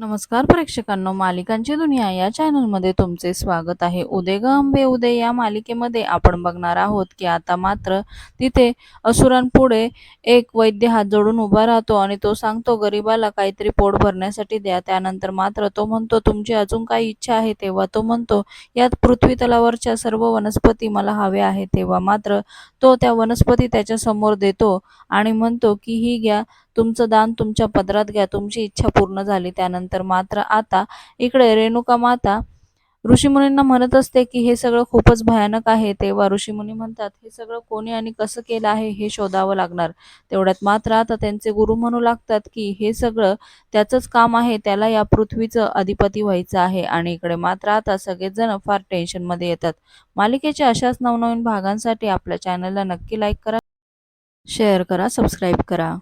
नमस्कार प्रेक्षकांनो मालिकांची दुनिया या चॅनलमध्ये तुमचे स्वागत आहे. उदय ग अंबे उदय या मालिकेमध्ये आपण बघणार आहोत की आता मात्र तिथे असुरांपुढे एक वैद्य हात जोडून उभा राहतो आणि तो सांगतो गरीबाला काहीतरी पोट भरण्यासाठी द्या. त्यानंतर मात्र तो म्हणतो तुमची अजून काही इच्छा आहे. तेव्हा तो म्हणतो यात पृथ्वी तलावरच्या सर्व वनस्पती मला हव्या आहे तेव्हा मात्र तो त्या वनस्पती त्याच्यासमोर देतो आणि म्हणतो की ही घ्या तुमचं दान तुमच्या पदरात घ्या. तुमची इच्छा पूर्ण झाली. त्यानंतर मात्र आता इकडे रेणुका माता ऋषीमुनींना म्हणत असते की हे सगळं खूपच भयानक आहे. तेव्हा ऋषीमुनी म्हणतात हे सगळं कोणी आणि कसं केलं आहे हे शोधावं लागणार. तेवढ्यात मात्र आता त्यांचे गुरु म्हणू लागतात की हे सगळं त्याचंच काम आहे. त्याला या पृथ्वीचं अधिपती व्हायचं आहे. आणि इकडे मात्र आता सगळेजण फार टेन्शनमध्ये येतात. मालिकेच्या अशाच नवनवीन भागांसाठी आपल्या चॅनलला नक्की लाईक करा शेअर करा सबस्क्राईब करा.